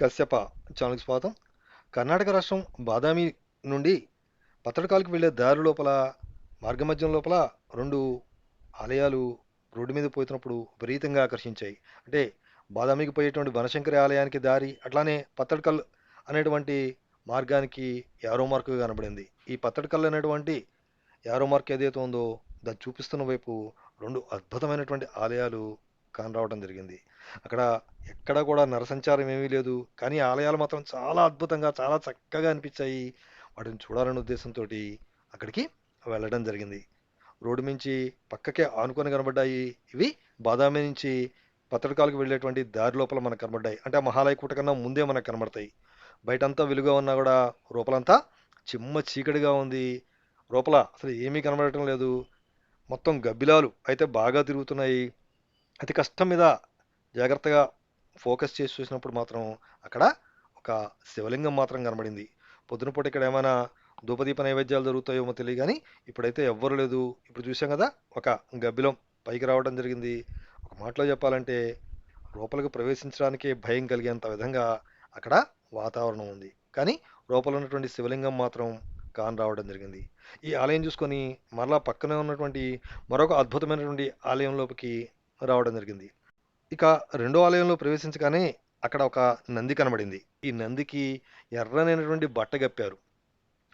కశ్యప ఛానల్కి స్వాగతం. కర్ణాటక రాష్ట్రం బాదామి నుండి పత్రకాలకు వెళ్ళే దారి లోపల మార్గమధ్యం లోపల రెండు ఆలయాలు రోడ్డు మీద పోతున్నప్పుడు విపరీతంగా ఆకర్షించాయి. అంటే బాదామికి పోయేటువంటి వనశంకరి ఆలయానికి దారి అట్లానే పత్తడకల్ అనేటువంటి మార్గానికి యారో మార్క్ కనబడింది. ఈ పత్తడకల్ అనేటువంటి యారో మార్క్ ఏదైతే ఉందో దాన్ని చూపిస్తున్న వైపు రెండు అద్భుతమైనటువంటి ఆలయాలు కానరావడం జరిగింది. అక్కడ ఎక్కడ కూడా నరసంచారం ఏమీ లేదు. కానీ ఆలయాలు మాత్రం చాలా అద్భుతంగా చాలా చక్కగా అనిపించాయి. వాటిని చూడాలనే ఉద్దేశంతో అక్కడికి వెళ్ళడం జరిగింది. రోడ్డు నుంచి పక్కకే ఆనుకొని కనబడ్డాయి. ఇవి బాదామి నుంచి పత్రకాలకు వెళ్ళేటువంటి దారి లోపల మనకు కనబడ్డాయి. అంటే ఆ మహాలయ కూట కన్నా ముందే మనకు కనబడతాయి. బయటంతా వెలుగా ఉన్నా కూడా రూపలంతా చిమ్మ చీకటిగా ఉంది. రూపల అసలు ఏమీ కనబడటం లేదు. మొత్తం గబ్బిలాలు అయితే బాగా తిరుగుతున్నాయి. అతి కష్టం మీద జాగ్రత్తగా ఫోకస్ చేసి చూసినప్పుడు మాత్రం అక్కడ ఒక శివలింగం మాత్రం కనబడింది. పొద్దునపూట ఇక్కడ ఏమైనా ధూపదీప నైవేద్యాలు జరుగుతాయేమో తెలియ కానీ ఇప్పుడైతే ఎవ్వరు లేదు. ఇప్పుడు చూసాం కదా ఒక గబ్బిలం పైకి రావడం జరిగింది. ఒక మాటలో చెప్పాలంటే లోపలికి ప్రవేశించడానికే భయం కలిగేంత విధంగా అక్కడ వాతావరణం ఉంది. కానీ లోపల ఉన్నటువంటి శివలింగం మాత్రం కాన్ రావడం జరిగింది. ఈ ఆలయం చూసుకొని మరలా పక్కనే ఉన్నటువంటి మరొక అద్భుతమైనటువంటి ఆలయంలోపకి రావడం జరిగింది. ఇక రెండో ఆలయంలో ప్రవేశించగానే అక్కడ ఒక నంది కనబడింది. ఈ నందికి ఎర్రనైనటువంటి బట్ట గప్పారు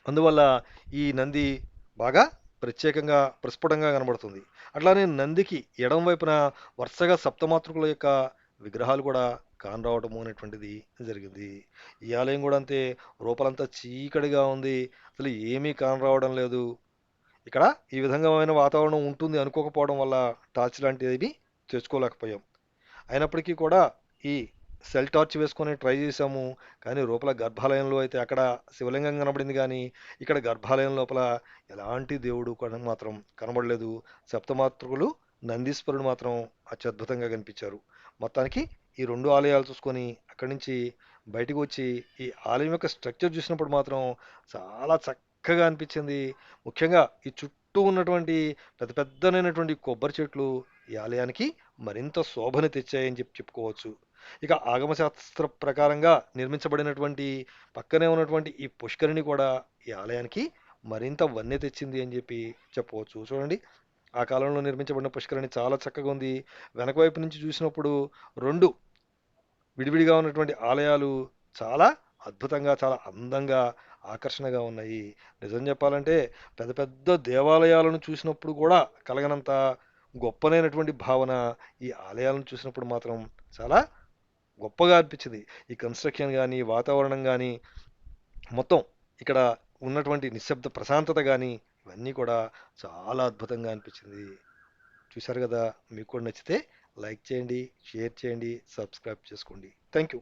అందువల్ల ఈ నంది బాగా ప్రత్యేకంగా ప్రస్ఫుటంగా కనబడుతుంది. అట్లానే నందికి ఎడం వైపున వరుసగా సప్తమాతృకుల యొక్క విగ్రహాలు కూడా కానరావటము అనేటువంటిది జరిగింది. ఈ ఆలయం కూడా అంతే రూపలంతా చీకటిగా ఉంది. అసలు ఏమీ కానరావడం లేదు. ఇక్కడ ఈ విధంగా వాతావరణం ఉంటుంది అనుకోకపోవడం వల్ల టార్చ్ లాంటివి తెచ్చుకోలేకపోయాం. అయినప్పటికీ కూడా ఈ సెల్ టార్చ్ వేసుకొని ట్రై చేసాము కానీ లోపల గర్భాలయంలో అయితే అక్కడ శివలింగం కనబడింది కానీ ఇక్కడ గర్భాలయం లోపల ఎలాంటి దేవుడు మాత్రం కనబడలేదు. సప్తమాతృకులు నందీశ్వరుడు మాత్రం అత్యద్భుతంగా కనిపించారు. మొత్తానికి ఈ రెండు ఆలయాలు చూసుకొని అక్కడి నుంచి బయటకు వచ్చి ఈ ఆలయం యొక్క స్ట్రక్చర్ చూసినప్పుడు మాత్రం చాలా చక్కగా అనిపించింది. ముఖ్యంగా ఈ చుట్టూ చుట్టూ ఉన్నటువంటి పెద్ద పెద్దనైనటువంటి కొబ్బరి చెట్లు ఈ ఆలయానికి మరింత శోభను తెచ్చాయని చెప్పి చెప్పుకోవచ్చు. ఇక ఆగమశాస్త్ర ప్రకారంగా నిర్మించబడినటువంటి పక్కనే ఉన్నటువంటి ఈ పుష్కరిణి కూడా ఈ ఆలయానికి మరింత వన్నె తెచ్చింది అని చెప్పి చెప్పవచ్చు. చూడండి ఆ కాలంలో నిర్మించబడిన పుష్కరిణి చాలా చక్కగా ఉంది. వెనక వైపు నుంచి చూసినప్పుడు రెండు విడివిడిగా ఉన్నటువంటి ఆలయాలు చాలా అద్భుతంగా చాలా అందంగా ఆకర్షణగా ఉన్నాయి. నిజం చెప్పాలంటే పెద్ద పెద్ద దేవాలయాలను చూసినప్పుడు కూడా కలగనంత గొప్పనైనటువంటి భావన ఈ ఆలయాలను చూసినప్పుడు మాత్రం చాలా గొప్పగా అనిపించింది. ఈ కన్స్ట్రక్షన్ కానీ వాతావరణం కానీ మొత్తం ఇక్కడ ఉన్నటువంటి నిశ్శబ్ద ప్రశాంతత కానీ ఇవన్నీ కూడా చాలా అద్భుతంగా అనిపించింది. చూశారు కదా? మీకు కూడా నచ్చితే లైక్ చేయండి షేర్ చేయండి సబ్స్క్రైబ్ చేసుకోండి. Thank you